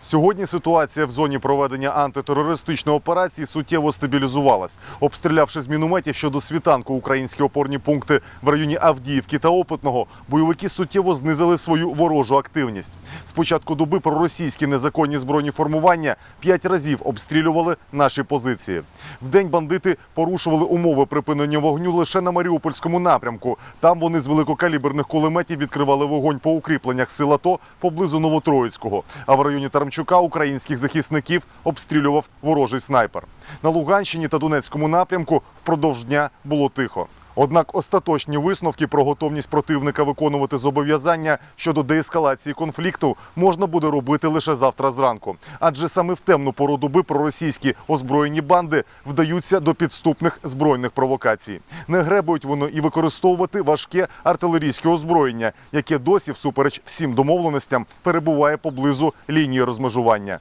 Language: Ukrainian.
Сьогодні ситуація в зоні проведення антитерористичної операції суттєво стабілізувалась. Обстрілявши з мінометів щодо світанку українські опорні пункти в районі Авдіївки та Опитного, бойовики суттєво знизили свою ворожу активність. З початку доби проросійські незаконні збройні формування п'ять разів обстрілювали наші позиції. Вдень бандити порушували умови припинення вогню лише на Маріупольському напрямку. Там вони з великокаліберних кулеметів відкривали вогонь по укріпленнях сил АТО поблизу Новотроїцького. А в районі Тарамчука українських захисників обстрілював ворожий снайпер. На Луганщині та Донецькому напрямку впродовж дня було тихо. Однак остаточні висновки про готовність противника виконувати зобов'язання щодо деескалації конфлікту можна буде робити лише завтра зранку. Адже саме в темну пору доби проросійські озброєні банди вдаються до підступних збройних провокацій. Не гребують вони і використовувати важке артилерійське озброєння, яке досі, всупереч всім домовленостям, перебуває поблизу лінії розмежування.